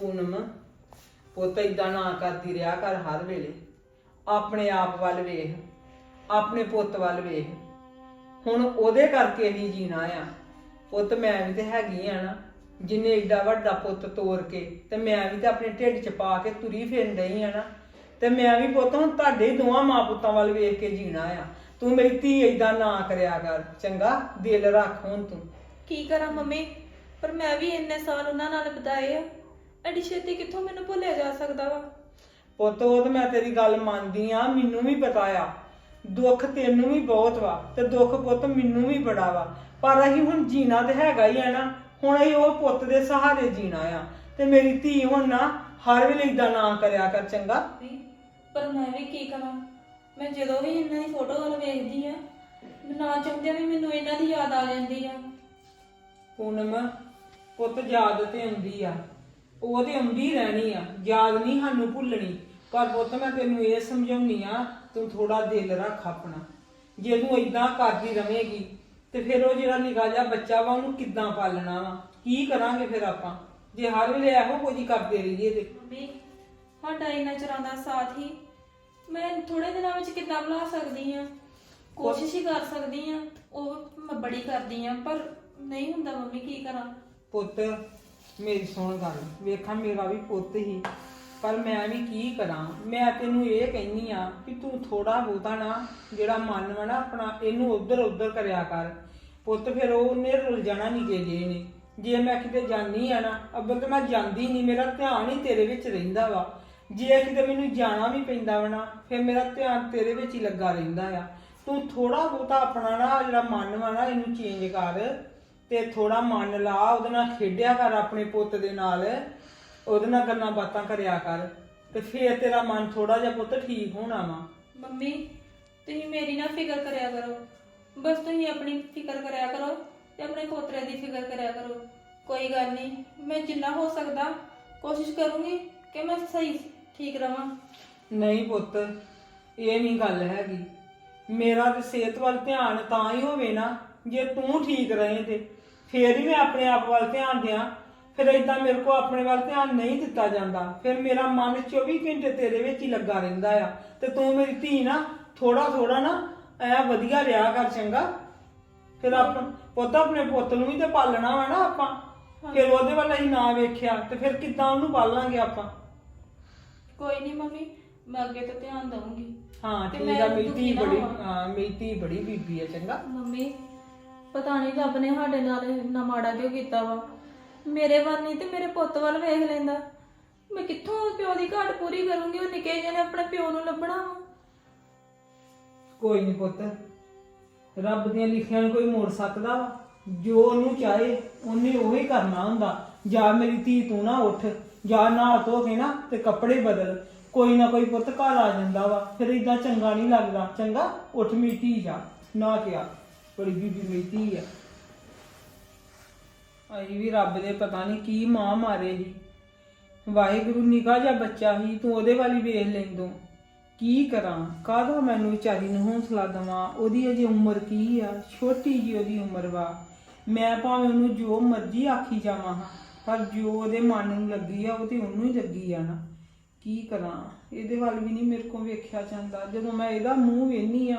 ਪੂਨਮ, ਪੁੱਤ ਇਦਾਂ ਨਾ ਕਰਦੀ ਰਿਹਾ ਕਰ ਹਰ ਵੇਲੇ। ਆਪਣੇ ਆਪ ਵੱਲ ਵੇਖ, ਆਪਣੇ ਪੁੱਤ ਵੱਲ ਵੇਖ। ਹੁਣ ਉਹਦੇ ਕਰਕੇ ਹੀ ਜੀਣਾ ਆ। ਪੁੱਤ ਮੈਂ ਵੀ ਤੇ ਹੈਗੀ ਆ ਨਾ, ਜਿੰਨੇ ਏਡਾ ਵੱਡਾ ਪੁੱਤ ਤੋਰ ਕੇ ਤੇ ਮੈਂ ਵੀ ਤੇ ਆਪਣੇ ਢਿੱਡ 'ਚ ਪਾ ਕੇ ਤੁਰੀ ਫਿਰਨ ਡਈ ਆ ਨਾ, ਤੇ ਮੈਂ ਵੀ ਪੁੱਤ ਹੁਣ ਤੁਹਾਡੇ ਦੋਵਾਂ ਮਾਂ ਪੁੱਤਾਂ ਵੱਲ ਵੇਖ ਕੇ ਜੀਣਾ ਆ। ਤੂੰ ਮੇਰੀ ਧੀ ਏਦਾਂ ਨਾ ਕਰਿਆ ਕਰ, ਚੰਗਾ? ਦਿਲ ਰੱਖ ਹੁਣ ਤੂੰ। ਕੀ ਕਰਾਂ ਮੰਮੀ? ਪਰ ਮੈਂ ਵੀ ਇੰਨੇ ਸਾਲ ਉਹਨਾਂ ਨਾਲ ਬਿਤਾਏ ਆ। ਐਡੀ ਛੇਤੀ ਕਿੱਥੋਂ ਮੈਨੂੰ ਭੁੱਲਿਆ ਜਾ ਸਕਦਾ ਵਾ? ਪੁੱਤ ਉਹ ਤੇ ਮੈਂ ਤੇਰੀ ਗੱਲ ਮੰਨਦੀ ਆ ਮੈਨੂੰ ਵੀ ਪਤਾ ਆ। ਦੁੱਖ ਤੈਨੂੰ ਵੀ ਬਹੁਤ ਵਾ ਤੇ ਦੁੱਖ ਪੁੱਤ ਮੈਨੂੰ ਵੀ ਬੜਾ ਵਾ। ਪਰ ਅਸੀਂ ਹੁਣ ਜੀਣਾ ਤੇ ਹੈਗਾ ਹੀ ਆ ਨਾ ਹੁਣ ਅਸੀਂ ਉਹ ਪੁੱਤ ਦੇ ਸਹਾਰੇ ਜੀਣਾ ਆ। ਤੇ ਮੇਰੀ ਧੀ ਹੁਣ ਨਾ ਹਰ ਵੇਲੇ ਇਦਾਂ ਨਾ ਕਰਿਆ ਕਰ ਚੰਗਾ? ਪਰ ਮੈਂ ਵੀ ਕੀ ਕਰਾਂ? ਮੈਂ ਜਦੋਂ ਵੀ ਇਹਨਾਂ ਦੀ ਫੋਟੋ ਵੱਲ ਵੇਖਦੀ ਆ ਨਾ ਚਾਹੁੰਦੇ ਵੀ ਮੈਨੂੰ ਇਹਨਾਂ ਦੀ ਯਾਦ ਆ ਜਾਂਦੀ ਆ। ਪੂਨਮ ਪੁੱਤ ਯਾਦ ਤੇ ਆਉਂਦੀ ਆ। ਉਹ ਤੇ ਆਉਂਦੀ ਰਹਿਣੀ ਆ ਯਾਦ ਨਹੀਂ ਸਾਨੂੰ ਭੁੱਲਣੀ ਪਰ ਪੁੱਤ ਮੈਂ ਤੈਨੂੰ ਇਹ ਸਮਝਾਉਣੀ ਆ ਤੂੰ ਥੋੜਾ ਦਿਲ ਰੱਖ ਆਪਣਾ। ਜੇ ਤੂੰ ਇਦਾਂ ਕਰਦੀ ਰਵੇਂਗੀ ਤੇ ਫਿਰ ਉਹ ਜਿਹੜਾ ਨਿਕਾ ਬੱਚਾ ਵਾ ਉਹਨੂੰ ਕਿੱਦਾਂ ਪਾਲਣਾ ਵਾ? ਕੀ ਕਰਾਂਗੇ ਫਿਰ ਆਪਾਂ? ਜੇ ਹਰ ਵੇਲੇ ਇਹੋ ਕੁਝ ਹੀ ਕਰਦੇ ਰਹੀਏ ਤੇ। ਮੰਮੀ ਸਾਡਾ ਇੰਨਾ ਚਿਰਾਂ ਦਾ ਸਾਥ ਹੀ ਮੈਂ ਥੋੜੇ ਦਿਨਾਂ ਵਿੱਚ ਕਿੱਦਾਂ ਬੁਲਾ ਸਕਦੀ ਆ? ਕੋਸ਼ਿਸ਼ ਹੀ ਕਰ ਸਕਦੀ ਆ ਉਹ ਮੈਂ ਬੜੀ ਕਰਦੀ ਆ ਪਰ ਨਹੀਂ ਹੁੰਦਾ ਮੰਮੀ ਕੀ ਕਰਾਂ? ਪੁੱਤ ਮੇਰੀ ਸੁਣ ਗੱਲ, ਵੇਖਾਂ ਮੇਰਾ ਵੀ ਪੁੱਤ ਹੀ। ਪਰ ਮੈਂ ਵੀ ਕੀ ਕਰਾਂ? ਮੈਂ ਤੈਨੂੰ ਇਹ ਕਹਿੰਨੀ ਆ ਕਿ ਤੂੰ ਥੋੜਾ ਬਹੁਤਾ ਨਾ ਜਿਹੜਾ ਮਨ ਵਾ ਨਾ ਆਪਣਾ, ਇਹਨੂੰ ਉਧਰ ਉਧਰ ਕਰਿਆ ਕਰ। ਪੁੱਤ, ਫਿਰ ਉਹਨੇ ਰੁੱਲ ਜਾਣਾ ਨਹੀਂ ਜੇ ਜੇ ਨੇ। ਜੇ ਮੈਂ ਕਿਤੇ ਜਾਨੀ ਆ ਨਾ, ਅੱਬਲ, ਤੇ ਮੈਂ ਜਾਂਦੀ ਨਹੀਂ ਮੇਰਾ ਧਿਆਨ ਹੀ ਤੇਰੇ ਵਿੱਚ ਰਹਿੰਦਾ ਵਾ। ਜੇ ਕਿਤੇ ਮੈਨੂੰ ਜਾਣਾ ਵੀ ਪੈਂਦਾ ਵਾ ਨਾ, ਫਿਰ ਮੇਰਾ ਧਿਆਨ ਤੇਰੇ ਵਿੱਚ ਹੀ ਲੱਗਾ ਰਹਿੰਦਾ ਆ। ਤੂੰ ਥੋੜਾ ਬਹੁਤਾ ਆਪਣਾ ਨਾ ਜਿਹੜਾ ਮਨ ਵਾ ਨਾ, ਇਹਨੂੰ ਚੇਂਜ ਕਰ। ਤੇ ਥੋੜਾ ਮਨ ਲਾ ਉਹਦੇ ਨਾਲ ਖੇਡਿਆ ਕਰ ਆਪਣੇ ਪੁੱਤ ਦੇ ਨਾਲ। ਉਹਦੇ ਨਾਲ ਗੱਲਾਂ ਬਾਤਾਂ ਕਰਿਆ ਕਰ। ਤੇ ਫੇਰ ਤੇਰਾ ਮਨ ਥੋੜਾ ਜਿਹਾ ਪੁੱਤ ਠੀਕ ਹੋਣਾ ਵਾ। ਮੰਮੀ ਤੁਸੀਂ ਮੇਰੀ ਨਾ ਫਿਕਰ ਕਰਿਆ ਕਰੋ। ਬਸ ਤੁਸੀਂ ਆਪਣੀ ਫਿਕਰ ਕਰਿਆ ਕਰੋ ਤੇ ਆਪਣੇ ਪੋਤਰੇ ਦੀ ਫਿਕਰ ਕਰਿਆ ਕਰੋ। ਕੋਈ ਗੱਲ ਨਹੀਂ ਮੈਂ ਜਿੰਨਾ ਹੋ ਸਕਦਾ ਕੋਸ਼ਿਸ਼ ਕਰੂੰਗੀ ਕਿ ਮੈਂ ਸਹੀ ਠੀਕ ਰਵਾਂ। ਨਹੀਂ ਪੁੱਤ ਇਹ ਨਹੀਂ ਗੱਲ ਹੈਗੀ। ਮੇਰਾ ਤੇ ਸਿਹਤ ਵੱਲ ਧਿਆਨ ਤਾਂ ਹੀ ਹੋਵੇ ਨਾ ਜੇ ਤੂੰ ਠੀਕ ਰਹੇ ਤੇ ਫੇਰ ਹੀ ਮੈਂ ਆਪਣੇ ਆਪ ਵੱਲ ਧਿਆਨ ਦਿਆਂ। ਫਿਰ ਇਦਾਂ ਮੇਰੇ ਕੋ ਆਪਣੇ ਵੱਲ ਧਿਆਨ ਨਹੀਂ ਦਿੱਤਾ ਜਾਂਦਾ। ਫਿਰ ਮੇਰਾ ਮਨ 24 ਘੰਟੇ ਤੇਰੇ ਵਿੱਚ ਹੀ ਲੱਗਾ ਰਹਿੰਦਾ ਆ। ਤੇ ਤੂੰ ਮੇਰੀ ਧੀ ਨਾ ਥੋੜਾ ਥੋੜਾ ਨਾ ਐ ਵਧੀਆ ਰਿਹਾ ਕਰ ਚੰਗਾ। ਫਿਰ ਆਪ ਪੁੱਤ ਆਪਣੇ ਪੁੱਤ ਨੂੰ ਵੀ ਤੇ ਪਾਲਣਾ ਵਾ ਨਾ ਆਪਾਂ। ਫਿਰ ਉਹਦੇ ਵੱਲ ਅਸੀਂ ਨਾ ਵੇਖਿਆ ਤੇ ਫਿਰ ਕਿੱਦਾਂ ਉਹਨੂੰ ਪਾਲਾਂਗੇ ਆਪਾਂ? ਕੋਈ ਨਹੀਂ ਮੰਮੀ ਮੈਂ ਅੱਗੇ ਤੋਂ ਧਿਆਨ ਦਵਾਂਗੀ ਹਾਂ ਤੇ ਠੀਕ ਮੈਂ ਆ ਮੇਰੀ ਦੁਖੀ ਧੀ ਨਾ ਬੜੀ ਹੋਵਾਂ। ਹਾਂ ਮੇਰੀ ਧੀ ਬੜੀ ਬੀਬੀ ਆ ਚੰਗਾ। ਮੰਮੀ ਪਤਾ ਨਹੀਂ ਰੱਬ ਨੇ ਸਾਡੇ ਨਾਲ ਇੰਨਾ ਮਾੜਾ ਕਿਉਂ ਕੀਤਾ ਵਾ। ਮੇਰੇ ਵੱਲ ਨਹੀਂ ਤੇ ਮੇਰੇ ਪੁੱਤ ਵੱਲ ਵੇਖ ਲੈਂਦਾ। ਮੈਂ ਕਿੱਥੋਂ ਪਿਓ ਦੀ ਘਾਟ ਪੂਰੀ ਕਰੂੰਗੀ, ਉਹ ਨਿੱਕੇ ਜਿਹੇ ਨੇ ਆਪਣੇ ਪਿਓ ਨੂੰ ਲੱਭਣਾ ਵਾ। ਕੋਈ ਨਹੀਂ ਪੁੱਤ, ਰੱਬ ਦੀਆਂ ਲਿਖੀਆਂ ਨੂੰ ਕੋਈ ਮੋੜ ਸਕਦਾ ਵਾ। ਜੋ ਉਹਨੂੰ ਚਾਹੇ, ਉਹਨੇ ਉਹੀ ਕਰਨਾ ਹੁੰਦਾ। ਜਾਂ ਮੇਰੀ ਧੀ ਤੂੰ ਨਾ ਉੱਠ, ਜਾਂ ਨਾ ਧੋ ਕੇ ਨਾ ਤੇ ਕੱਪੜੇ ਬਦਲ। ਕੋਈ ਨਾ ਕੋਈ ਪੁੱਤ ਘਰ ਆ ਜਾਂਦਾ ਵਾ, ਫਿਰ ਇਦਾਂ ਚੰਗਾ ਨਹੀਂ ਲੱਗਦਾ। ਚੰਗਾ, ਉੱਠ ਮੇਰੀ ਧੀ ਜਾ ਨਾ ਕਿਹਾ ਬੜੀ ਬੀਬੀ ਮੇਰੀ ਆ। ਆਈ ਵੀ ਰੱਬ ਦੇ ਪਤਾ ਨਹੀਂ ਕੀ ਮਾਂ ਮਾਰੇ ਸੀ। ਵਾਹਿਗੁਰੂ ਨਿਕਾ ਜਿਹਾ ਬੱਚਾ ਸੀ, ਤੂੰ ਉਹਦੇ ਵਾਲੀ ਵੇਖ ਲੈਂਦੋ। ਕੀ ਕਰਾਂ? ਕਾਹਦਾ ਮੈਨੂੰ ਵਿਚਾਰੀ ਨੂੰ ਹੌਸਲਾ ਦਵਾਂ? ਉਹਦੀ ਅਜੇ ਉਮਰ ਕੀ ਆ? ਛੋਟੀ ਜੀ ਉਹਦੀ ਉਮਰ ਵਾ। ਮੈਂ ਭਾਵੇਂ ਉਹਨੂੰ ਜੋ ਮਰਜ਼ੀ ਆਖੀ ਜਾਵਾਂ, ਪਰ ਜੋ ਉਹਦੇ ਮਨ ਨੂੰ ਲੱਗੀ ਆ, ਉਹ ਤੇ ਉਹਨੂੰ ਹੀ ਲੱਗੀ ਆ ਨਾ। ਕੀ ਕਰਾਂ? ਇਹਦੇ ਵੱਲ ਵੀ ਨਹੀਂ ਮੇਰੇ ਕੋਲ ਵੇਖਿਆ ਜਾਂਦਾ। ਜਦੋਂ ਮੈਂ ਇਹਦਾ ਮੂੰਹ ਵੇਖਨੀ ਆ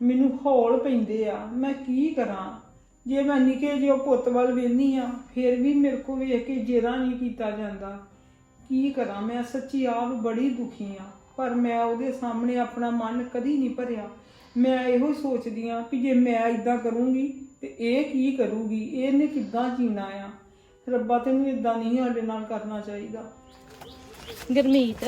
ਮੈਨੂੰ ਹੌਲ ਪੈਂਦੇ ਆ, ਮੈਂ ਕੀ ਕਰਾਂ? ਜੇ ਮੈਂ ਨਿੱਕੇ ਜਿਹੇ ਪੁੱਤ ਵੱਲ ਵੇਖਨੀ ਆ, ਫਿਰ ਵੀ ਮੇਰੇ ਕੋ ਵੇਖ ਕੇ ਜੇਰਾ ਨਹੀਂ ਕੀਤਾ ਜਾਂਦਾ। ਕੀ ਕਰਾਂ? ਮੈਂ ਸੱਚੀ ਆਪ ਬੜੀ ਦੁਖੀ ਆ, ਪਰ ਮੈਂ ਉਹਦੇ ਸਾਹਮਣੇ ਆਪਣਾ ਮਨ ਕਦੀ ਨਹੀਂ ਭਰਿਆ। ਮੈਂ ਇਹੋ ਸੋਚਦੀ ਆ ਕਿ ਜੇ ਮੈਂ ਇਦਾਂ ਕਰੂੰਗੀ, ਤੇ ਇਹ ਕੀ ਕਰੂਗੀ? ਇਹਨੇ ਕਿੱਦਾਂ ਜੀਣਾ ਆ? ਰੱਬਾ ਤੈਨੂੰ ਇਦਾਂ ਨਹੀਂ ਸਾਡੇ ਨਾਲ ਕਰਨਾ ਚਾਹੀਦਾ। ਗਰਮੀਤ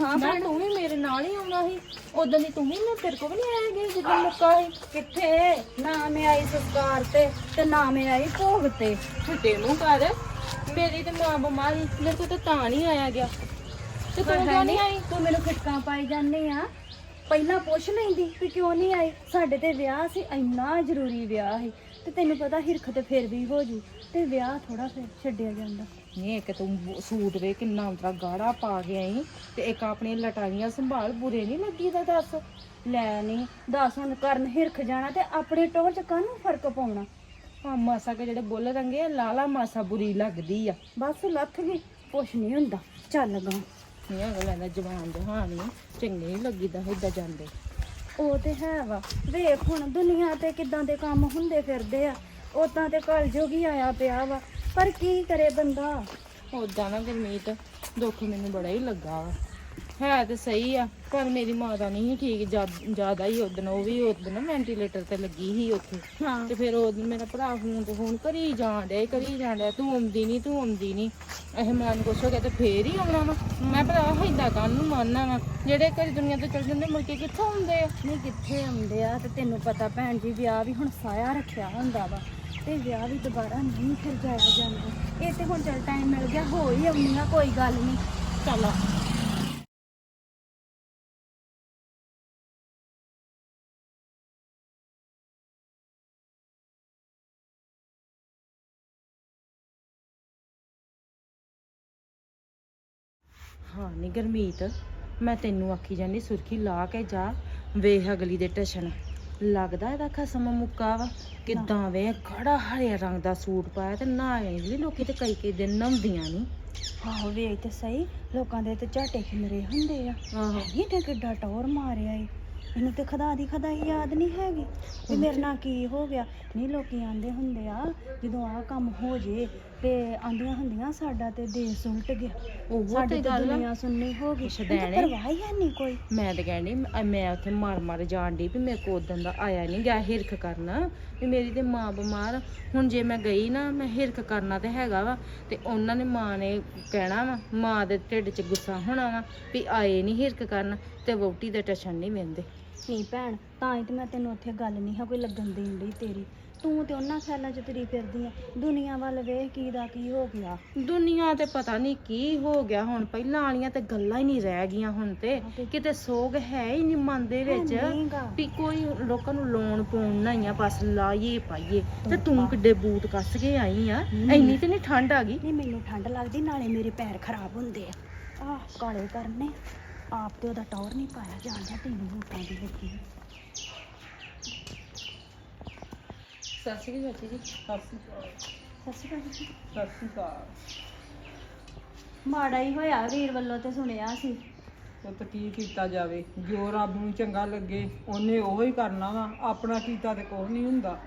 ਹਾਂ ਮੈਂ ਤੂੰ ਵੀ ਮੇਰੇ ਨਾਲ ਹੀ ਆਉਣਾ ਸੀ। ਉਦੋਂ ਦੀ ਤੂੰ ਵੀ ਨਾ ਤੇਰੇ ਕੋਲ ਵੀ ਨਹੀਂ ਆਇਆ ਗਿਆ ਜਦੋਂ ਮੁੱਕਾ ਸੀ। ਕਿੱਥੇ? ਨਾ ਮੈਂ ਆਈ ਸੰਸਕਾਰ ਤੇ ਤੇ ਨਾ ਮੈਂ ਆਈ ਭੋਗ ਤੇ। ਛੁੱਟੇ ਮੂੰਹ ਕਰ। ਮੇਰੀ ਤੇ ਮਾਂ ਬਿਮਾਰ ਸੀ। ਮੇਰੇ ਕੋਲ ਤਾਂ ਤਾਂ ਨਹੀਂ ਆਇਆ ਗਿਆ। ਤੇ ਤੂੰ ਕਿਉਂ ਨਹੀਂ ਆਈ? ਤੂੰ ਮੈਨੂੰ ਖਿਟਕਾਂ ਪਾਈ ਜਾਂਦੇ ਆ। ਪਹਿਲਾਂ ਪੁੱਛ ਲੈਂਦੀ ਕਿ ਕਿਉਂ ਨਹੀਂ ਆਈ? ਸਾਡੇ ਤੇ ਵਿਆਹ ਸੀ ਇੰਨਾ ਜ਼ਰੂਰੀ ਵਿਆਹ ਸੀ। ਤੇ ਤੈਨੂੰ ਪਤਾ ਹਿਰਖ ਤੇ ਫਿਰ ਵੀ ਹੋ ਜੂ ਤੇ ਵਿਆਹ ਥੋੜਾ ਫਿਰ ਛੱਡਿਆ ਜਾਂਦਾ। ਨਹੀਂ ਇੱਕ ਤੂੰ ਬ- ਸੂਟ ਵੇ ਕਿੰਨਾ ਉਤਰਾ ਗਾੜਾ ਪਾ ਕੇ ਆਈ ਤੇ ਇੱਕ ਆਪਣੀਆਂ ਲਟਾਈਆਂ ਸੰਭਾਲ ਬੁਰੇ ਨਹੀਂ ਲੱਗੀ ਦਾ ਦੱਸ। ਲੈ ਨਹੀਂ ਦੱਸ ਹੁਣ ਕਰਨ ਹਿਰਖ ਜਾਣਾ ਤੇ ਆਪਣੇ ਟੋਰ ਚ ਕਾਹਨੂੰ ਫ਼ਰਕ ਪਾਉਣਾ? ਆ ਮਾਸਾ ਕੇ ਜਿਹੜੇ ਬੁੱਲ ਰੰਗੇ ਆ, ਲਾਲਾ ਮਾਸਾ ਬੁਰੀ ਲੱਗਦੀ ਆ। ਬਸ ਲੱਥ ਗਈ ਕੁਛ ਨਹੀਂ ਹੁੰਦਾ ਚੱਲ ਗਾ। ਨਹੀਂ ਅਗਲਾ ਦਾ ਜਵਾਨ ਜਹਾਨ ਨਹੀਂ ਚੰਗੇ ਨਹੀਂ ਲੱਗੀਦਾ ਏਦਾਂ ਜਾਂਦੇ। ਉਹ ਤੇ ਹੈ ਵਾ। ਵੇਖ ਹੁਣ ਦੁਨੀਆ ਤੇ ਕਿਦਾਂ ਦੇ ਕੰਮ ਹੁੰਦੇ ਫਿਰਦੇ ਆ। ਉਦਾਂ ਤੇ ਘਰ ਜੋਗੀ ਆਇਆ ਪਿਆ ਵਾ। ਪਰ ਕੀ ਕਰੇ ਬੰਦਾ? ਉਦਾਂ ਨਾ ਗੁਰਮੀਤ, ਦੁੱਖ ਮੈਨੂੰ ਬੜਾ ਹੀ ਲੱਗਾ ਵਾ। ਹੈ ਤੇ ਸਹੀ ਆ ਪਰ ਮੇਰੀ ਮਾਂ ਦਾ ਨਹੀਂ ਸੀ ਠੀਕ ਜ਼ਿਆਦਾ ਹੀ ਉਦਣ ਉਹ ਵੀ ਉਦਣ ਵੈਂਟੀਲੇਟਰ ਤੇ ਲੱਗੀ ਸੀ ਉੱਥੇ। ਹਾਂ। ਤੇ ਫਿਰ ਉਹ ਮੇਰਾ ਭਰਾ ਫੋਨ ਤੇ ਫੋਨ ਕਰੀ ਜਾਣ ਡਿਆ ਕਰੀ ਜਾਣ ਡਿਆ ਤੂੰ ਆਉਂਦੀ ਨਹੀਂ ਤੂੰ ਆਉਂਦੀ ਨਹੀਂ ਇਹ ਮਨ ਕੁਛ ਹੋ ਗਿਆ ਤੇ ਫੇਰ ਹੀ ਆਉਣਾ ਵਾ। ਮੈਂ ਭਰਾ ਏਦਾਂ ਕੰਨ ਨੂੰ ਮੰਨਣਾ ਵਾ। ਜਿਹੜੇ ਘਰ ਦੁਨੀਆ ਤੋਂ ਚਲ ਜਾਂਦੇ ਮੁੜ ਕੇ ਕਿੱਥੋਂ ਆਉਂਦੇ ਆ? ਨਹੀਂ ਕਿੱਥੇ ਆਉਂਦੇ ਆ? ਤੇ ਤੈਨੂੰ ਪਤਾ ਭੈਣ ਜੀ ਵਿਆਹ ਵੀ ਹੁਣ ਸਾਇਆ ਰੱਖਿਆ ਹੁੰਦਾ ਵਾ। ਤੇ ਵਿਆਹ ਵੀ ਦੁਬਾਰਾ ਨਹੀਂ ਫਿਰ ਜਾਇਆ ਜਾਂਦਾ। ਇਹ ਤੇ ਹੁਣ ਚੱਲ ਟਾਈਮ ਮਿਲ ਗਿਆ ਹੋ ਹੀ ਆਉਣੀ ਆ ਕੋਈ ਗੱਲ ਨਹੀਂ ਚੱਲ ਹਾਂ ਨੀ ਗਰਮੀਤ ਮੈਂ ਤੈਨੂੰ ਆਖੀ ਜਾਂਦੀ ਸੁਰਖੀ ਲਾ ਕੇ ਜਾ ਵੇਖ ਅਗਲੀ ਦੇ ਟਸ਼ਨ। ਲੱਗਦਾ ਇਹਦਾ ਖਸਮ ਮੁੱਕਾ ਵਾ। ਕਿੱਦਾਂ ਵੇ ਖੜਾ ਹਰੇ ਰੰਗ ਦਾ ਸੂਟ ਪਾਇਆ ਤੇ ਨਾ ਵੀ ਲੋਕੀ ਤੇ ਕਈ ਕਈ ਦਿਨ ਨਹਾਉਂਦੀਆਂ ਨਹੀਂ ਆਹੋ ਵੇਖ ਤੇ ਸਹੀ ਲੋਕਾਂ ਦੇ ਤੇ ਝਾਟੇ ਖਿਮਰੇ ਹੁੰਦੇ ਆ। ਆਹੋ। ਇਹਨੇ ਕਿੱਡਾ ਟੌਰ ਮਾਰਿਆ ਏ। ਇਹਨੂੰ ਤੇ ਖੁਦਾ ਦੀ ਖੁਦਾ ਹੀ ਯਾਦ ਨਹੀਂ ਹੈਗੀ ਵੀ ਮੇਰੇ ਨਾਲ ਕੀ ਹੋ ਗਿਆ। ਨਹੀਂ ਲੋਕੀ ਆਂਦੇ ਹੁੰਦੇ ਆ ਜਦੋਂ ਆਹ ਕੰਮ ਹੋ ਜੇ ਤੇ ਆਂਦੀਆਂ ਹੁੰਦੀਆਂ ਸਾਡਾ ਤੇ ਦੇਸ਼ ਉਲਟ ਗਿਆ ਉਹ ਸਾਡੀ ਤੇ ਗੱਲ। ਦੁਨੀਆ ਸੁਣਨੀ ਹੋ ਗਈ ਸ਼ੁਦੈਣੇ। ਪਰਵਾਹ ਹੀ ਨਹੀਂ ਕੋਈ ਮੈਂ ਤਾਂ ਕਹਿੰਦੀ ਮ- ਉੱਥੇ ਮਾਰ ਮਾਰ ਜਾਣ ਦੀ ਵੀ ਮੇਰੇ ਕੋਲ ਉਦੋਂ ਦਾ ਆਇਆ ਨਹੀਂ ਗਿਆ ਹਿਰਖ ਕਰਨਾ ਵੀ ਮੇਰੀ ਤੇ ਮਾਂ ਬਿਮਾਰ। ਹੁਣ ਜੇ ਮੈਂ ਗਈ ਨਾ ਮੈਂ ਹਿਰਖ ਕਰਨਾ ਤੇ ਹੈਗਾ ਵਾ ਤੇ ਉਹਨਾਂ ਨੇ ਮਾਂ ਨੇ ਕਹਿਣਾ ਵਾ ਮਾਂ ਦੇ ਢਿੱਡ 'ਚ ਗੁੱਸਾ ਹੋਣਾ ਵਾ ਵੀ ਆਏ ਨਹੀਂ ਹਿਰਖ ਕਰਨ ਤੇ ਵਹੁਟੀ ਦੇ ਟਸ਼ਨ ਨਹੀਂ ਮਿਲਦੇ ਨਹੀਂ ਭੈਣ ਤਾਂ ਹੀ ਤੇ ਮੈਂ ਤੈਨੂੰ ਉੱਥੇ ਗੱਲ ਨਹੀਂ ਹੈ ਕੋਈ ਲੱਗਣ ਦੇਣ ਲਈ ਤੇਰੀ ਤੂੰ ਤੇ ਉਹਨਾਂ ਖਿਆਲਾਂ 'ਚ ਤੁਰੀ ਫਿਰਦੀ ਆ। ਦੁਨੀਆ ਵੱਲ ਵੇਖ ਕੀ ਦਾ ਕੀ ਹੋ ਗਿਆ। ਦੁਨੀਆ ਤੇ ਪਤਾ ਨਹੀਂ ਕੀ ਹੋ ਗਿਆ। ਹੁਣ ਪਹਿਲਾਂ ਵਾਲੀਆਂ ਤੇ ਗੱਲਾਂ ਹੀ ਨਹੀਂ ਰਹਿ ਗਈਆਂ ਹੁਣ ਤੇ। ਕਿਤੇ ਸੋਗ ਹੈ ਹੀ ਨਹੀਂ ਮਨ ਦੇ ਵਿੱਚ ਨਹੀਂ ਗਾ। ਵੀ ਕੋਈ ਲੋਕਾਂ ਨੂੰ ਲੋਨ ਪਾਉਣਾ ਹੀ ਆ ਬਸ ਲਾਈਏ ਪਾਈਏ। ਤੇ ਤੂੰ ਕਿੱਡੇ ਬੂਟ ਕੱਸ ਕੇ ਆਈ ਆ। ਇੰਨੀ ਤੇ ਨਹੀਂ ਠੰਡ ਆ ਗਈ? ਨਹੀਂ ਮੈਨੂੰ ਠੰਡ ਲੱਗਦੀ ਨਾਲੇ ਮੇਰੇ ਪੈਰ ਖਰਾਬ ਹੁੰਦੇ ਆ। ਆਹ ਕਾਲੇ ਕਰਨੇ ਆਪ ਤੇ ਉਹਦਾ ਟੌਰ ਨਹੀਂ ਪਾਇਆ ਜਾਂਦਾ ਤੈਨੂੰ ਬੂਟਾਂ ਦੀ ਲੱਗੀ। ਸਤਿ ਸ਼੍ਰੀ ਅਕਾਲ ਚਾਚੀ ਜੀ ਸਤਿ ਸ਼੍ਰੀ ਅਕਾਲ ਸਤਿ ਸ਼੍ਰੀ ਅਕਾਲ ਜੀ। ਸਤਿ ਸ਼੍ਰੀ ਅਕਾਲ ਮਾੜਾ ਹੀ ਹੋਇਆ ਵੀਰ ਵੱਲੋਂ ਤੇ ਸੁਣਿਆ ਸੀ। ਉਹ ਤਾਂ ਕੀ ਕੀਤਾ ਜਾਵੇ? ਜੋ ਰੱਬ ਨੂੰ ਚੰਗਾ ਲੱਗੇ ਉਹਨੇ ਉਹੋ ਹੀ ਕਰਨਾ ਵਾ। ਆਪਣਾ ਕੀਤਾ ਤੇ ਕੁਛ ਨਹੀਂ ਹੁੰਦਾ।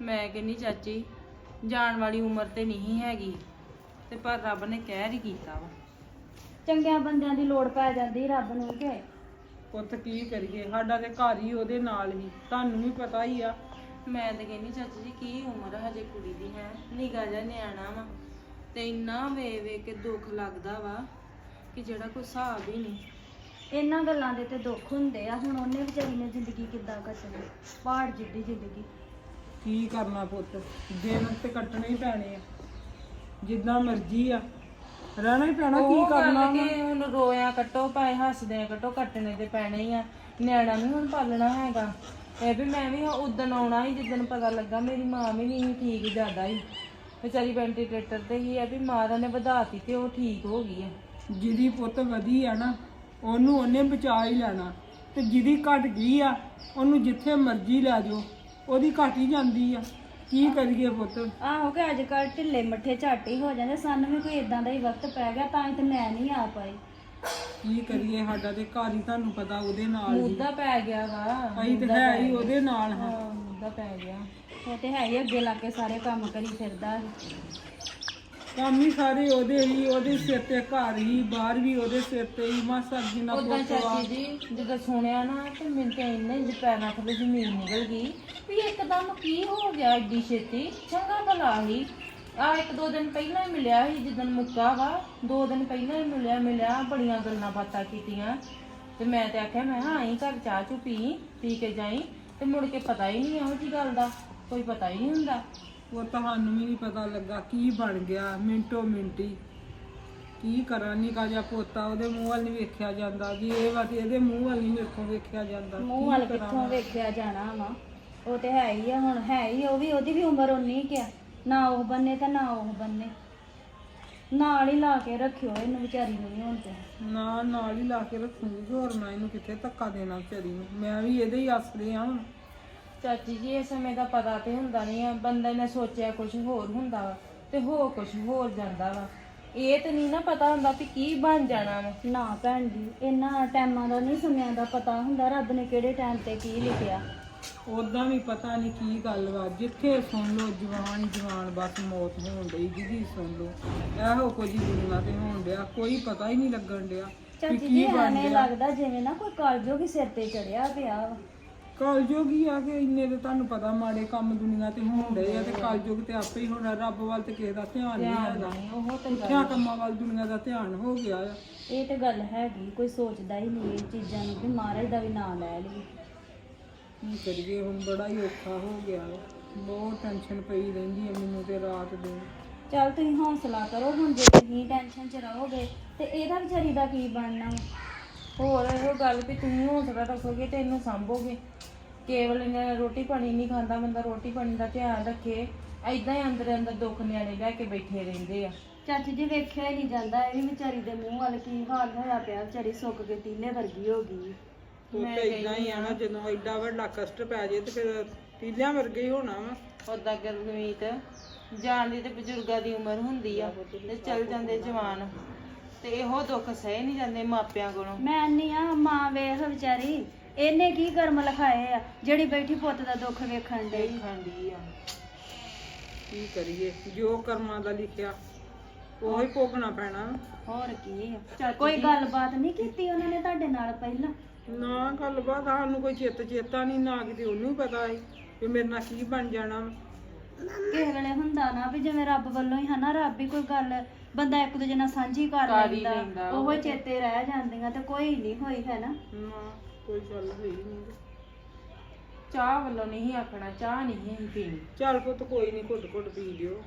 ਮੈਂ ਕਹਿੰਨੀ ਚਾਚੀ ਜਾਣ ਵਾਲੀ ਉਮਰ ਤੇ ਨਹੀਂ ਹੈਗੀ। ਤੇ ਪਰ ਰੱਬ ਨੇ ਕਹਿਰ ਹੀ ਕੀਤਾ ਵਾ। ਚੰਗਿਆਂ ਬੰਦਿਆਂ ਦੀ ਲੋੜ ਪੈ ਜਾਂਦੀ ਰੱਬ ਨੂੰ ਕਿ ਪੁੱਤ ਕੀ ਕਰੀਏ? ਸਾਡਾ ਤੇ ਘਰ ਹੀ ਉਹਦੇ ਨਾਲ ਹੀ। ਤੁਹਾਨੂੰ ਵੀ ਪਤਾ ਹੀ ਆ। ਮੈਂ ਤਾਂ ਕਹਿੰਨੀ ਚਾਚੀ ਜੀ ਕੀ ਉਮਰ ਆ ਹਜੇ ਕੁੜੀ ਦੀ ਹੈ? ਨਿਗਾ ਜਿਹਾ ਨਿਆਣਾ ਵਾ ਤੇ ਇੰਨਾ ਵੇ ਵੇ ਕੇ ਦੁੱਖ ਲੱਗਦਾ ਵਾ ਕਿ ਜਿਹੜਾ ਕੋਈ ਹਿਸਾਬ ਹੀ ਨਹੀਂ। ਇਹਨਾਂ ਗੱਲਾਂ ਦੇ ਤੇ ਦੁੱਖ ਹੁੰਦੇ ਆ ਹੁਣ ਉਹਨੇ ਵਿਚਾਰੀ ਨੇ ਜ਼ਿੰਦਗੀ ਕਿੱਦਾਂ ਕੱਟਣੀ? ਪਹਾੜ ਜਿੱਡੀ ਜ਼ਿੰਦਗੀ। ਕੀ ਕਰਨਾ ਪੁੱਤ? ਦਿਨ ਤੇ ਕੱਟਣੇ ਹੀ ਪੈਣੇ ਆ। ਜਿੱਦਾਂ ਮਰਜ਼ੀ ਆ। ਰਹਿਣਾ ਹੀ ਪੈਣਾ ਕੀ ਕਰਨਾ ਵਾ? ਕਿ ਹੁਣ ਰੋਇਆ ਕੱਟੋ ਭਾਵੇਂ ਹੱਸਦੇ ਕੱਟੋ ਕੱਟਣੇ ਤੇ ਪੈਣੇ ਹੀ ਆ। ਨਿਆਣਾ ਵੀ ਹੁਣ ਪਾਲਣਾ ਹੈਗਾ। ਇਹ ਵੀ ਮੈਂ ਵੀ ਉਦੋਂ ਆਉਣਾ ਸੀ ਜਿੱਦਣ ਪਤਾ ਲੱਗਾ ਮੇਰੀ ਮਾਂ ਵੀ ਨਹੀਂ ਸੀ ਠੀਕ ਜ਼ਿਆਦਾ ਹੀ। ਵਿਚਾਰੀ ਵੈਂਟੀਲੇਟਰ ਤੇ ਹੀ ਆ ਵੀ ਮਾਂ ਨੇ ਵਧਾਤੀ ਤੇ ਉਹ ਠੀਕ ਹੋ ਗਈ ਆ ਜਿਹਦੀ ਪੁੱਤ ਵਧੀ ਆ ਨਾ ਉਹਨੂੰ ਉਹਨੇ ਬਚਾ ਹੀ ਲੈਣਾ। ਤੇ ਜਿਹਦੀ ਘਟ ਗਈ ਆ ਉਹਨੂੰ ਜਿੱਥੇ ਮਰਜ਼ੀ ਲੈ ਜਾਓ ਉਹਦੀ ਘਟ ਹੀ ਜਾਂਦੀ ਆ। ਕੀ ਕਰੀਏ ਪੁੱਤ? ਆਹੋ ਕਿ ਅੱਜ ਕੱਲ ਢਿੱਲੇ ਮੱਠੇ ਝੱਟ ਹੀ ਹੋ ਜਾਂਦੇ ਸਾਨੂੰ ਵੀ ਕੋਈ ਇਦਾਂ ਦਾ ਹੀ ਵਕਤ ਪੈ ਗਿਆ ਤਾਂ ਹੀ ਤੇ ਮੈਂ ਨਹੀਂ ਆ ਪਾਈ। ਕੀ ਕਰੀਏ ਸਾਡਾ ਤੇ ਘਰ ਹੀ ਤੁਹਾਨੂੰ ਪਤਾ ਉਹਦੇ ਨਾਲ ਹੀ। ਮੁੱਦਾ ਪੈ ਗਿਆ ਵਾ ਅਸੀਂ ਤੇ ਹੈ ਹੀ ਉਹਦੇ ਨਾਲ ਹਾਂ। ਹਾਂ, ਮੁੱਦਾ ਪੈ ਗਿਆ। ਉਹ ਤੇ ਹੈ ਹੀ ਅੱਗੇ ਲਾ ਕੇ ਸਾਰੇ ਕੰਮ ਕਰੀ ਫਿਰਦਾ। ਕੰਮ ਹੀ ਸਾਰੇ ਉਹਦੇ ਹੀ ਉਹਦੇ ਸਿਰ ਤੇ ਘਰ ਹੀ ਬਾਹਰ ਵੀ ਉਹਦੇ ਸਿਰ ਤੇ ਹੀ ਮਾਸਾ ਜਿੰਨਾ ਉਦਾਂ ਪੁੱਤ ਵਾ ਚਾਚੀ ਜੀ ਜਦੋਂ ਸੁਣਿਆ ਨਾ ਤੇ ਮੈਨੂੰ ਤੇ ਇੰਨੇ ਜਿਹੇ ਪੈਰਾਂ ਥੱਲੇ ਜ਼ਮੀਨ ਨਿਕਲ ਗਈ ਵੀ ਇੱਕਦਮ ਕੀ ਹੋ ਗਿਆ ਏਡੀ ਛੇਤੀ? ਚੰਗਾ ਭਲਾ ਹੀ। ਆ ਇੱਕ ਦੋ ਦਿਨ ਪਹਿਲਾਂ ਹੀ ਮਿਲਿਆ ਸੀ ਜਿੱਦਣ ਮੁੱਕਾ ਵਾ ਦੋ ਦਿਨ ਪਹਿਲਾਂ ਹੀ ਮਿਲਿਆ ਮਿਲਿਆ ਬੜੀਆਂ ਗੱਲਾਂ ਬਾਤਾਂ ਕੀਤੀਆਂ। ਤੇ ਮੈਂ ਤੇ ਆਖਿਆ ਮੈਂ ਹਾਂ ਆਈ ਘਰ ਚਾਹ ਚੂ ਪੀ ਪੀ ਕੇ ਜਾਈ। ਤੇ ਮੁੜ ਕੇ ਪਤਾ ਹੀ ਨਹੀਂ ਇਹੋ ਜੀ ਗੱਲ ਦਾ ਕੋਈ ਪਤਾ ਹੀ ਨਹੀਂ ਹੁੰਦਾ। ਉਹ ਤੁਹਾਨੂੰ ਵੀ ਨਹੀਂ ਪਤਾ ਲੱਗਾ ਕੀ ਬਣ ਗਿਆ ਮਿੰਟੋ ਮਿੰਟੀ ਕੀ ਕਰਾਂ ਨਿਕਾ ਜਿਹਾ ਪੋਤਾ ਉਹਦੇ ਮੂੰਹ ਵੱਲ ਨਹੀਂ ਵੇਖਿਆ ਜਾਂਦਾ ਜੀ ਇਹ ਵਾ ਤੇ ਇਹਦੇ ਮੂੰਹ ਵੱਲ ਨਹੀਂ ਵੇਖੋ ਵੇਖਿਆ ਜਾਂਦਾ ਮੂੰਹ ਵੱਲ ਕਿੱਥੋਂ ਵੇਖਿਆ ਜਾਣਾ ਵਾ? ਉਹ ਤੇ ਹੈ ਹੀ ਆ ਹੁਣ ਹੈ ਹੀ ਉਹ ਵੀ ਉਹਦੀ ਵੀ ਉਮਰ ਉਨੀ ਕਿ ਆ। ਨਾ ਉਹ ਬੰਨੇ ਤੇ ਨਾ ਉਹ ਬੰਨੇ। ਨਾਲ ਹੀ ਲਾ ਕੇ ਰੱਖਿਓ ਇਹਨੂੰ ਵਿਚਾਰੀ ਨੂੰ ਵੀ ਹੁਣ ਤੇ। ਨਾ ਨਾਲ ਹੀ ਲਾ ਕੇ ਰੱਖੂਗੀ ਹੋਰ ਮੈਂ ਇਹਨੂੰ ਕਿੱਥੇ ਧੱਕਾ ਦੇਣਾ ਵਿਚਾਰੀ ਨੂੰ? ਮੈਂ ਵੀ ਇਹਦੇ ਹੀ ਆਸਰੇ ਆ ਹੁਣ। ਚਾਚੀ ਜੀ ਇਸ ਸਮੇਂ ਦਾ ਪਤਾ ਤੇ ਹੁੰਦਾ ਨਹੀਂ ਆ ਬੰਦੇ ਨੇ ਸੋਚਿਆ ਕੁਝ ਹੋਰ ਹੁੰਦਾ ਵਾ ਤੇ ਹੋ ਕੁਝ ਹੋਰ ਜਾਂਦਾ ਵਾ। ਇਹ ਤੇ ਨਹੀਂ ਨਾ ਪਤਾ ਹੁੰਦਾ ਵੀ ਕੀ ਬਣ ਜਾਣਾ ਵਾ। ਨਾ ਭੈਣ ਜੀ ਇਹਨਾਂ ਟਾਈਮਾਂ ਦਾ ਨਹੀਂ ਸਮਿਆਂ ਦਾ ਪਤਾ ਹੁੰਦਾ ਰੱਬ ਨੇ ਕਿਹੜੇ ਟਾਈਮ ਤੇ ਕੀ ਲਿਖਿਆ। ਉਦਾਂ ਵੀ ਪਤਾ ਨਹੀਂ ਕੀ ਗੱਲ ਵਾ ਜਿੱਥੇ ਸੁਣ ਲੋ ਜਵਾਨ ਜਵਾਨ ਬਸ ਮੌਤ ਹੋਣ ਡਈ ਜਿਹਦੀ ਸੁਣ ਲੋ ਇਹੋ ਕੁਝ ਹੀ ਦੁਨੀਆ ਤੇ ਹੋਣ ਡਿਆ ਕੋਈ ਪਤਾ ਹੀ ਨਹੀਂ ਲੱਗਣ ਡਿਆ ਚਾਚੀ ਕੀ ਬਣ ਐਵੇਂ ਗਿਆ। ਲੱਗਦਾ ਜਿਵੇਂ ਨਾ ਕੋਈ ਕਾਲਜੋ ਕੀ ਸਿਰ ਤੇ ਚੜਿਆ ਪਿਆ ਵਾ। ਕਲਯੁਗ ਹੀ ਆ ਕਿ ਇੰਨੇ ਤੇ ਤੁਹਾਨੂੰ ਪਤਾ ਮਾੜੇ ਕੰਮ ਦੁਨੀਆ ਤੇ ਹੋਣ ਡਏ ਆ ਤੇ ਕਲਯੁਗ ਤੇ ਆਪੇ ਹੀ ਹੋਣਾ ਰੱਬ ਵੱਲ ਤੇ ਕਿਸੇ ਦਾ ਧਿਆਨ ਨਹੀਂ ਹੈਗਾ। ਉਹ ਤੇ ਪੁੱਠਿਆਂ ਕੰਮਾਂ ਵੱਲ ਦੁਨੀਆ ਦਾ ਧਿਆਨ ਹੋ ਗਿਆ ਆ। ਇਹ ਤੇ ਗੱਲ ਹੈਗੀ ਕੋਈ ਸੋਚਦਾ ਹੀ ਨਹੀਂ ਇਹ ਚੀਜ਼ਾਂ ਨੂੰ ਵੀ ਮਹਾਰਾਜ ਦਾ ਵੀ ਨਾਮ ਲੈ ਲਈਏ। ਕੀ ਕਰੀਏ ਹੁਣ ਬੜਾ ਹੀ ਔਖਾ ਹੋ ਗਿਆ ਵਾ। ਬਹੁਤ ਟੈਨਸ਼ਨ ਪਈ ਰਹਿੰਦੀ ਹੈ ਮੈਨੂੰ ਤੇ ਰਾਤ ਦਿਨ ਚੱਲ ਤੁਸੀਂ ਹੌਸਲਾ ਕਰੋ ਹੁਣ ਜੇ ਤੁਸੀਂ ਟੈਨਸ਼ਨ 'ਚ ਰਹੋਗੇ ਤੇ ਇਹਦਾ ਵਿਚਾਰੀ ਦਾ ਕੀ ਬਣਨਾ ਵਾ? ਹੋਰ ਇਹੋ ਗੱਲ ਵੀ ਤੁਸੀਂ ਹੌਸਲਾ ਰੱਖੋਗੇ ਤੇ ਇਹਨੂੰ ਸੰਭੋਗੇ। ਕੇਵਲ ਇਹਨਾਂ ਰੋਟੀ ਪਾਣੀ ਨਹੀਂ ਖਾਂਦਾ ਬੰਦਾ ਰੋਟੀ ਪਾਣੀ ਦਾ ਧਿਆਨ ਰੱਖੇ। ਐਦਾਂ ਹੀ ਅੰਦਰ ਅੰਦਰ ਦੁੱਖ ਨਿਆਣੇ ਲੈ ਕੇ ਬੈਠੇ ਰਹਿੰਦੇ ਆ। ਚਾਚੀ ਜੀ ਵੇਖਿਆ ਹੀ ਨਹੀਂ ਜਾਂਦਾ ਇਹ ਵੀ ਵਿਚਾਰੀ ਦੇ ਮੂੰਹ ਵੱਲ ਕੀ ਹਾਲ ਹੋਇਆ ਪਿਆ ਵਿਚਾਰੀ ਸੁੱਕ ਕੇ ਤੀਲੇ ਵਰਗੀ ਹੋ ਗਈ। ਉਹ ਤੇ ਇਦਾਂ ਹੀ ਆ ਨਾ ਜਦੋਂ ਐਡਾ ਵੱਡਾ ਕਸ਼ਟ ਪੈ ਜੇ ਤੇ ਫਿਰ ਤੀਲਿਆਂ ਵਰਗੇ ਹੀ ਹੋਣਾ ਵਾ। ਉਦਾਂ ਗਰਮੀਤ ਜਾਣ ਦੀ ਤੇ ਬਜ਼ੁਰਗਾਂ ਦੀ ਉਮਰ ਹੁੰਦੀ ਆ ਤੇ ਚੱਲ ਜਾਂਦੇ ਜਵਾਨ। ਤੇ ਇਹੋ ਦੁੱਖ ਸਹਿ ਨਹੀਂ ਜਾਂਦੇ ਮਾਪਿਆਂ ਕੋਲੋਂ। ਮੈਂ ਨਹੀਂ ਆ ਮਾਂ ਵੇਖ ਵਿਚਾਰੀ ਇਹਨੇ ਕੀ ਕਰਮ ਲਿਖਾਏ ਆ ਜਿਹੜੀ ਬੈਠੀ ਪੁੱਤ ਦਾ ਦੁੱਖ ਵੇਖਣ ਦੇ ਖਾਂਦੀ ਆ। ਕੀ ਕਰੀਏ ਜੋ ਕਰਮਾਂ ਦਾ ਲਿਖਿਆ ਉਹ ਹੀ ਭੋਗਣਾ ਪੈਣਾ। ਹੋਰ ਕੀ ਆ। ਕੋਈ ਗੱਲਬਾਤ ਨਹੀਂ ਕੀਤੀ ਉਹਨਾਂ ਨੇ ਤੁਹਾਡੇ ਨਾਲ ਪਹਿਲਾਂ? ਨਾ ਗੱਲਬਾਤ ਸਾਨੂੰ ਕੋਈ ਚਿੱਤ ਚੇਤਾ ਨਹੀਂ ਨਾ ਕਿਤੇ ਉਹਨੂੰ ਪਤਾ ਸੀ ਕਿ ਮੇਰੇ ਨਾਲ ਕੀ ਬਣ ਜਾਣਾ ਵਾ। ਕਿਸੇ ਵੇਲੇ ਹੁੰਦਾ ਨਾ ਵੀ ਜਿਵੇਂ ਰੱਬ ਵੱਲੋਂ ਹੀ ਹਨਾ ਰੱਬ ਹੀ ਕੋਈ ਗੱਲ ਬੰਦਾ ਇੱਕ ਦੂਜੇ ਨਾਲ ਸਾਂਝੀ ਕਰ ਕਰ ਹੀ ਲੈਂਦਾ ਲੈਂਦਾ, ਉਹ ਚੇਤੇ ਰਹਿ ਜਾਂਦੀਆਂ ਤੇ ਕੋਈ ਨਹੀਂ ਹੋਈ ਹੈ ਨਾ? ਨਾ ਕੋਈ ਗੱਲ ਹੋਈ ਨਹੀਂ। ਚਾਹ ਵੱਲੋਂ ਨਹੀਂ ਆਖਣਾ ਚਾਹ ਨਹੀਂ ਅਸੀਂ ਪੀਣੀ। ਚੱਲ ਪੁੱਤ ਕੋਈ ਨਹੀਂ ਘੁੱਟ ਘੁੱਟ ਪੀ ਲਿਓ।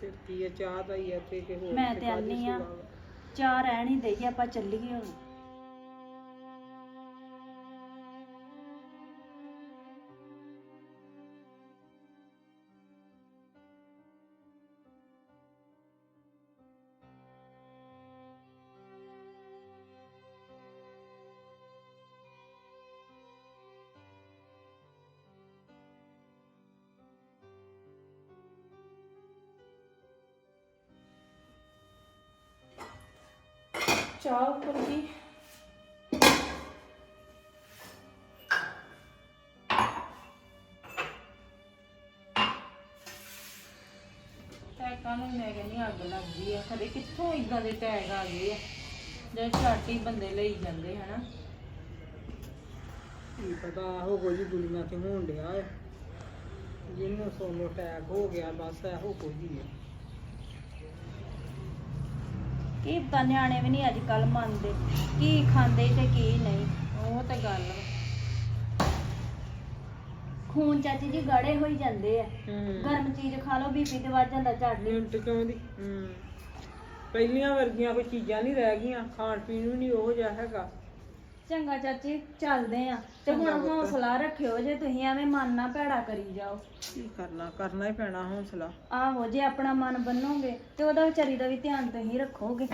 ਫਿਰ ਕੀ ਆ ਚਾਹ ਦਾ ਹੀ ਆ ਤੇ ਕਿ ਹੋਰ ਮੈਂ ਤੇ ਤੇ ਕਾਹਦੀ ਆਨੀ ਆ ਸੇਵਾ ਵਾ। ਚਾਹ ਰਹਿਣ ਹੀ ਦੇਈਏ ਆਪਾਂ ਚੱਲੀਏ ਹੁਣ। ਚਾਹ ਉੱਪਰ ਕੀ ਟੈਕਾਂ ਨੂੰ ਮੈਂ ਕਹਿੰਦੀ ਅੱਗ ਲੱਗਦੀ ਆ। ਕਦੇ ਕਿੱਥੋਂ ਇਦਾਂ ਦੇ ਟੈਗ ਆ ਗਏ ਆ? ਜਿਹੜੇ ਝੱਟ ਹੀ ਬੰਦੇ ਲਈ ਜਾਂਦੇ ਹਨਾ ਕੀ ਪਤਾ ਇਹੋ ਕੋਈ ਹੀ ਦੁਨੀਆ ਤੇ ਹੋਣ ਡਿਆ ਹੈ ਜਿਹਨੂੰ ਸੋਨੋ ਟੈਕ ਹੋ ਗਿਆ, ਬਸ ਇਹੋ ਕੁਝ ਹੀ ਹੈ ਕੀ ਪਤਾ ਨਿਆਣੇ ਵੀ ਨਹੀਂ ਅੱਜ ਕੱਲ ਮੰਨਦੇ ਕੀ ਖਾਂਦੇ ਤੇ ਕੀ ਨਹੀਂ ਉਹ ਤਾਂ ਗੱਲ ਵਾ। ਖੂਨ ਚਾਚੀ ਜੀ ਗਾੜੇ ਹੋਈ ਜਾਂਦੇ ਆ। ਹੂੰ। ਗਰਮ ਚੀਜ਼ ਖਾ ਲਓ ਬੀਪੀ ਤੇ ਵੱਧ ਜਾਂਦਾ ਝੜ ਮਿੰਟ ਦੀ? ਹੂੰ। ਪਹਿਲੀਆਂ ਵਰਗੀਆਂ ਕੋਈ ਚੀਜ਼ਾਂ ਨਹੀਂ ਰਹਿ ਗਈਆਂ ਖਾਣ ਪੀਣ ਵੀ ਨਹੀਂ ਉਹ ਜਿਹਾ ਹੈਗਾ। ਚੰਗਾ ਚਾਚੀ ਚੱਲਦੇ ਆ। ਤੇ ਹੁਣ ਹੌਸਲਾ ਰੱਖਿਓ ਜੇ ਤੁਸੀਂ ਐਵੇਂ ਮਨ ਨਾ ਭੈੜਾ ਕਰੀ ਜਾਓ। ਕੀ ਕਰਨਾ ਕਰਨਾ ਹੀ ਪੈਣਾ ਹੌਸਲਾ। ਆਹੋ ਜੇ ਆਪਣਾ ਮਨ ਬੰਨੋਗੇ ਤੇ ਉਹਦਾ ਵਿਚਾਰੀ ਦਾ ਵੀ ਧਿਆਨ ਤੁਸੀਂ ਰੱਖੋਗੇ।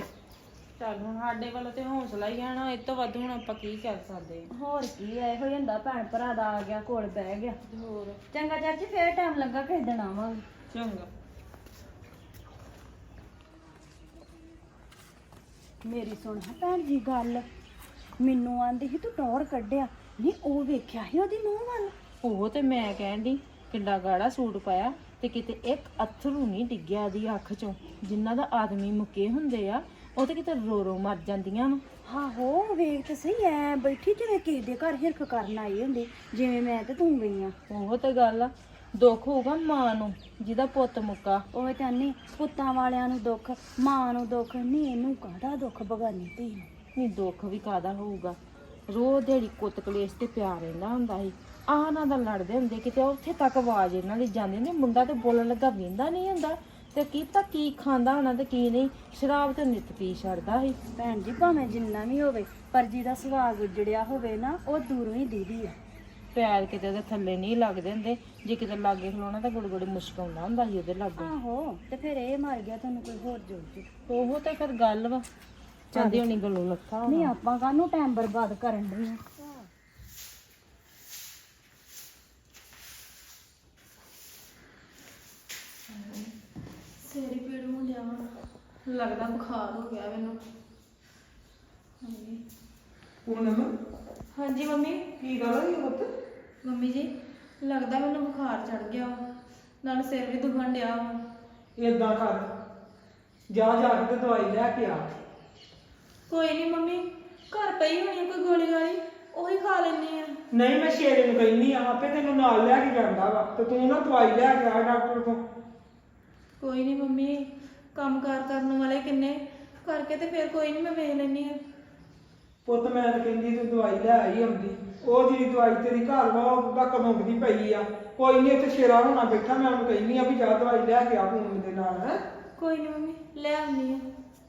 ਚੱਲ ਹੁਣ ਸਾਡੇ ਵੱਲੋਂ ਤੇ ਹੌਸਲਾ ਹੀ ਆ ਨਾ ਇਹ ਤੋਂ ਵੱਧ ਹੁਣ ਆਪਾਂ ਕੀ ਕਰ ਸਕਦੇ ਆ। ਹੋਰ ਕੀ ਐ ਇਹੋ ਹੀ ਹੁੰਦਾ ਭੈਣ ਭਰਾ ਦਾ ਆ ਗਿਆ ਕੋਲ ਬਹਿ ਗਿਆ। ਹੋਰ। ਚੰਗਾ ਚਾਚੀ ਫੇਰ ਟਾਈਮ ਲੱਗਾ ਕਿਸੇ ਦਿਨ ਆਵਾਂਗੇ। ਚੰਗਾ। ਮੇਰੀ ਸੁਣ ਹਾਂ ਭੈਣ ਜੀ ਗੱਲ। ਮੈਨੂੰ ਆਂਦੀ ਸੀ ਤੂੰ ਟੌਰ ਕੱਢਿਆ। ਨਹੀਂ ਉਹ ਵੇਖਿਆ ਸੀ ਉਹਦੀ ਨੂੰਹ ਵੱਲ। ਉਹ ਤੇ ਮੈਂ ਕਹਿਣ ਦੀ ਕਿੱਡਾ ਗਾੜਾ ਸੂਟ ਪਾਇਆ ਤੇ ਕਿਤੇ ਇੱਕ ਅਥਰੂ ਨਹੀਂ ਡਿੱਗਿਆ ਦੀ ਅੱਖ ਚੋਂ। ਜਿਨ੍ਹਾਂ ਦਾ ਆਦਮੀ ਮੁੱਕੇ ਹੁੰਦੇ ਆ ਉਹ ਤੇ ਕਿਤੇ ਰੋ ਰੋ ਮਰ ਜਾਂਦੀਆਂ ਵਾ। ਆਹੋ ਵੇਖ ਤੇ ਸਹੀ ਐ ਬੈਠੀ ਜਿਵੇਂ ਕਿਸੇ ਦੇ ਘਰ ਹਿਰਖ ਕਰਨ ਆਈ ਹੁੰਦੀ ਜਿਵੇਂ ਮੈਂ ਤੇ ਤੂੰ ਗਈਆਂ ਉਹ ਤੇ ਗੱਲ ਆ ਦੁੱਖ ਹੋਊਗਾ ਮਾਂ ਨੂੰ ਜਿਹਦਾ ਪੁੱਤ ਮੁੱਕਾ। ਉਹ ਤਾਂ ਨਹੀਂ ਪੁੱਤਾਂ ਵਾਲਿਆਂ ਨੂੰ ਦੁੱਖ ਮਾਂ ਨੂੰ ਦੁੱਖ ਨਹੀਂ ਇਹਨੂੰ ਕਾਹਦਾ ਦੁੱਖ ਬਗਾਨੀ ਧੀ ਨੂੰ। ਨਹੀਂ ਦੁੱਖ ਵੀ ਕਾਦਾ ਹੋਊਗਾ। ਰੋਜ਼ ਦਿਹਾੜੀ ਕੁੱਤ ਕਲੇਸ਼ ਤੇ ਪਿਆਰ ਰਹਿੰਦਾ ਹੁੰਦਾ ਸੀ। ਆਹ ਨਾ ਦਾ ਲੜਦੇ ਹੁੰਦੇ ਕਿਤੇ ਉੱਥੇ ਤੱਕ ਆਵਾਜ਼ ਇਹਨਾਂ ਦੀ ਜਾਂਦੀ ਨੇ ਮੁੰਡਾ ਤੇ ਬੋਲਣ ਲੱਗਾ ਵਿੰਦਾ ਨਹੀਂ ਹੁੰਦਾ। ਤੇ ਕੀ ਤਾਂ ਕੀ ਖਾਂਦਾ ਹੋਣਾ ਤੇ ਕੀ ਨਹੀਂ ਸ਼ਰਾਬ ਤੇ ਨਿਤ ਪੀ ਛੱਡਦਾ ਸੀ। ਭੈਣ ਜੀ ਭਾਵੇਂ ਜਿੰਨਾ ਵੀ ਹੋਵੇ ਪਰ ਜਿਹਦਾ ਸੁਭਾਅ ਉਜੜਿਆ ਹੋਵੇ ਨਾ ਉਹ ਦੂਰੋਂ ਹੀ ਦੀਦੀ ਆ। ਪੈਰ ਕਿਤੇ ਉਹਦੇ ਥੱਲੇ ਨਹੀਂ ਲੱਗਦੇ ਹੁੰਦੇ ਜੇ ਕਿਤੇ ਲਾਗੇ ਖਲੋਣਾ ਤਾਂ ਗੁੜ ਗੁੜ ਮੁਸ਼ਕ ਆਉਂਦਾ ਹੁੰਦਾ ਸੀ ਉਹਦੇ ਲਾਗੇ। ਆਹੋ ਤੇ ਫਿਰ ਇਹ ਮਰ ਗਿਆ ਤੁਹਾਨੂੰ ਕੋਈ ਹੋਰ ਜੋੜ ਜੂ ਉਹ ਤੇ ਫਿਰ ਗੱਲ ਵਾ। ਚਾਹਦੀ ਹੋਣੀ ਗੱਲੋਂ ਲੱਥਾ ਨਹੀਂ ਆਪਾਂ ਕਾਹਨੂੰ ਟਾਈਮ ਬਰਬਾਦ ਕਰਨ ਦੇ ਆ? ਸਿਰ ਪੀੜ ਹੁੰਦਿਆ ਵਾ। ਲੱਗਦਾ ਬੁਖਾਰ ਹੋ ਗਿਆ ਮੈਨੂੰ। ਹਾਂਜੀ। ਪੂਨਮ ਹਾਂਜੀ ਮੰਮੀ? ਕੀ ਗੱਲ ਹੋਈ ਪੁੱਤ? ਮੰਮੀ ਜੀ ਲੱਗਦਾ ਮੈਨੂੰ ਬੁਖਾਰ ਚੜ ਗਿਆ ਵਾ। ਨਾਲ ਸਿਰ ਵੀ ਦੁਖਣ ਡਿਆ ਵਾ। ਏਦਾਂ ਕਰ। ਜਾ ਜਾ ਕੇ ਤੇ ਦਵਾਈ ਲੈ ਕੇ ਆ। ਕੋਈ ਨਹੀਂ ਮੰਮੀ ਘਰ ਪਈ ਹੋਣੀ ਆ ਕੋਈ ਗੋਲੀ ਗਾਲੀ ਉਹੀ ਖਾ ਲੈਣੀ ਆ। ਨਹੀਂ ਮੈਂ ਸ਼ੇਰੇ ਨੂੰ ਕਹਿੰਦੀ ਆ ਆਪੇ ਤੈਨੂੰ ਨਾਲ ਲੈ ਕੇ ਜਾਂਦਾ ਵਾ ਤੇ ਤੂੰ ਨਾ ਦਵਾਈ ਲੈ ਕੇ ਆ ਡਾਕਟਰ ਤੋਂ ਕੋਈ ਨਹੀਂ ਮੰਮੀ ਕੰਮਕਾਰ ਕਰਨ ਵਾਲੇ ਕਿੰਨੇ ਕਰਕੇ ਤੇ ਫਿਰ ਕੋਈ ਨਹੀਂ ਮੈਂ ਵੇਖ ਲੈਣੀ ਆ। ਪੁੱਤ ਮੈਂ ਤਾਂ ਕਹਿੰਦੀ ਤੂੰ ਦਵਾਈ ਲੈ ਆਈ ਹੁੰਦੀ ਉਹ ਜਿਹੜੀ ਦਵਾਈ ਤੇਰੀ ਘਰ ਵਾ ਉਹ ਦਾ ਕਮੰਗਦੀ ਪਈ ਆ। ਕੋਈ ਨਹੀਂ ਉੱਥੇ ਸ਼ੇਰਾ ਹੋਣਾ ਬੈਠਾ ਮੈਂ ਉਹਨੂੰ ਕਹਿੰਦੀ ਆ ਵੀ ਜਾ ਦਵਾਈ ਲੈ ਕੇ ਆ ਪੂਨਮ ਦੇ ਨਾਲ ਹੈ। ਕੋਈ ਨਹੀਂ ਮੰਮੀ ਲੈ ਆਉਂਦੀ ਆ।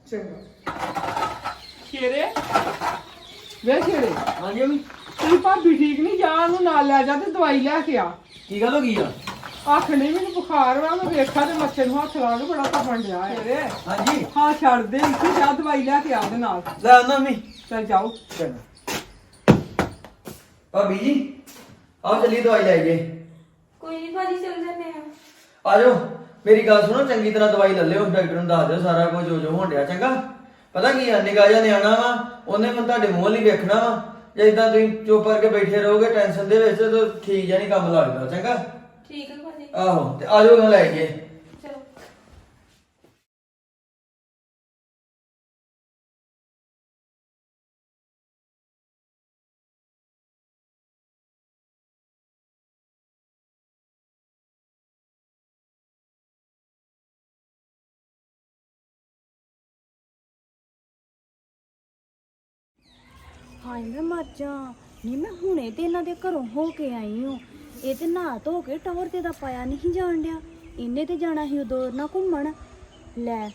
ਚੰਗਾ। ਸ਼ੇਰੇ ਵੇ ਸ਼ੇਰੇ ਹਾਂਜੀ ਮੰਮੀ। ਤੇਰੀ ਭਾਬੀ ਠੀਕ ਨਹੀਂ ਜਾ ਉਹਨੂੰ ਨਾਲ ਲੈ ਜਾ ਤੇ ਦਵਾਈ ਲੈ ਕੇ ਆ। ਕੀ ਗੱਲ ਹੋ ਗਈ ਆ? ਆਖ ਨਹੀਂ ਮੈਨੂੰ ਬੁਖਾਰ ਵਾ ਮੈਂ ਵੇਖਾ ਤੇ ਮੱਛਰ ਨੂੰ ਹੱਥ ਲਾ ਕੇ ਬੜਾ ਤਪਣ ਡਿਆ ਹੈ ਹਾਂਜੀ। ਹਾਂ ਛੱਡ ਦੇ ਇੱਥੇ ਜਾ ਦਵਾਈ ਲੈ ਕੇ ਆ ਉਹਦੇ ਨਾਲ। ਲੈ ਆਉਣਾ ਮੰਮੀ। ਚੱਲ ਜਾਓ। ਭਾਬੀ ਜੀ ਆਓ ਚੱਲੀਏ ਦਵਾਈ ਲੈ ਗਏ ਕੋਈ ਨਹੀਂ ਭਾਜੀ ਚੱਲ ਜੰਨੇ ਆ ਆ ਜਾਓ। ਮੇਰੀ ਗੱਲ ਸੁਣੋ ਚੰਗੀ ਤਰ੍ਹਾਂ ਦਵਾਈ ਲੈ ਲਿਓ ਡਾਕਟਰ ਨੂੰ ਦੱਸ ਦਿਓ ਸਾਰਾ ਕੁਝ ਜੋ ਜੋ ਹੋਣ ਡਿਆ ਚੰਗਾ? ਪਤਾ ਕੀ ਆ ਨਿਗਾਹ ਜਿਹਾ ਨਿਆਣਾ ਵਾ ਉਹਨੇ ਮੈਂ ਤੁਹਾਡੇ ਮੂੰਹ ਨਹੀਂ ਵੇਖਣਾ ਵਾ। ਜੇ ਇਦਾਂ ਤੁਸੀਂ ਚੁੱਪ ਕਰਕੇ ਬੈਠੇ ਰਹੋਗੇ ਟੈਨਸ਼ਨ ਦੇ ਵਿੱਚ ਤਾਂ ਠੀਕ ਜਿਹਾ ਨਹੀਂ ਕੰਮ ਲੱਗਦਾ ਚੰਗਾ? ਠੀਕ ਹੈ ਭਾਜੀ। ਆਹੋ ਤੇ ਆ ਜਾਓ ਨਾ ਲੈ ਗਏ ਹਾਏ ਮੈਂ ਮਰ ਜਾ ਨਹੀਂ, ਮੈਂ ਹੁਣੇ ਤੇ ਇਹਨਾਂ ਦੇ ਘਰੋਂ ਹੋ ਕੇ ਆਈ ਹਾਂ। ਇਹ ਤੇ ਨਹਾ ਧੋ ਕੇ ਟੌਰ ਤੇ ਦਾ ਪਾਇਆ ਨਹੀਂ ਜਾਣ ਡਿਆ। ਇਹਨੇ ਤੇ ਜਾਣਾ ਸੀ ਉਦੋਂ ਨਾ ਘੁੰਮਣ। ਲੈ,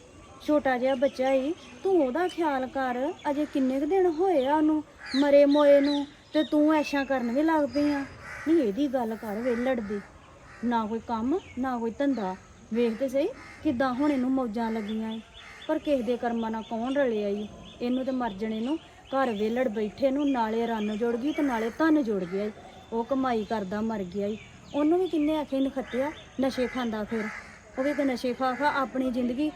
ਛੋਟਾ ਜਿਹਾ ਬੱਚਾ ਈ ਤੂੰ ਉਹਦਾ ਖਿਆਲ ਕਰ। ਅਜੇ ਕਿੰਨੇ ਕੁ ਦਿਨ ਹੋਏ ਆ ਉਹਨੂੰ ਮਰੇ ਮੋਏ ਨੂੰ ਤੇ ਤੂੰ ਐਸ਼ਾ ਕਰਨ ਵੀ ਲੱਗ ਪਈ ਆ। ਨਹੀਂ, ਇਹਦੀ ਗੱਲ ਕਰ ਵੇਲੜ ਦੀ ਨਾ ਕੋਈ ਕੰਮ, ਨਾ ਕੋਈ ਧੰਦਾ। ਵੇਖ ਤੇ ਸਹੀ ਕਿਦਾਂ ਹੁਣ ਇਹਨੂੰ ਮੌਜਾਂ ਲੱਗੀਆਂ ਏ। ਪਰ ਕਿਸੇ ਦੇ ਕਰਮਾਂ ਨਾਲ ਕੌਣ ਰਲਿਆ ਈ? ਇਹਨੂੰ ਤੇ ਮਰ ਜਣੇ ਨੂੰ ਘਰ ਵੇਲੜ ਬੈਠੇ ਨੂੰ ਨਾਲੇ ਰੰਨ ਜੁੜ ਗਈ ਤੇ ਨਾਲੇ ਧਨ ਜੁੜ ਗਿਆ ਈ। ਉਹ ਕਮਾਈ ਕਰਦਾ ਮਰ ਗਿਆ ਈ। ਉਹਨੂੰ ਵੀ ਕਿੰਨੇ ਆਖੇ ਨਖੱਤਿਆ ਨਸ਼ੇ ਖਾਂਦਾ ਫਿਰ। ਉਹ ਵੀ ਤੇ ਨਸ਼ੇ ਖਾ ਖਾ ਆਪਣੀ ਜ਼ਿੰਦਗੀ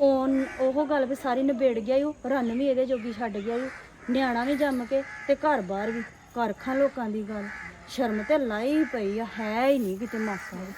ਉਹ ਉਹ ਗੱਲ ਵੀ ਸਾਰੀ ਨਿਬੇੜ ਗਿਆ ਈ। ਉਹ ਰੰਨ ਵੀ ਇਹਦੇ ਜੋਗੀ ਛੱਡ ਗਿਆ ਈ। ਨਿਆਣਾ ਵੀ ਜੰਮ ਕੇ ਤੇ ਘਰ ਬਾਹਰ ਵੀ। ਘਰ ਖਾਂ ਲੋਕਾਂ ਦੀ ਗੱਲ। ਸ਼ਰਮ ਤੇ ਲਾਈ ਪਈ ਆ, ਹੈ ਹੀ ਨਹੀਂ ਕਿਤੇ ਮਾਸਾ ਵੀ।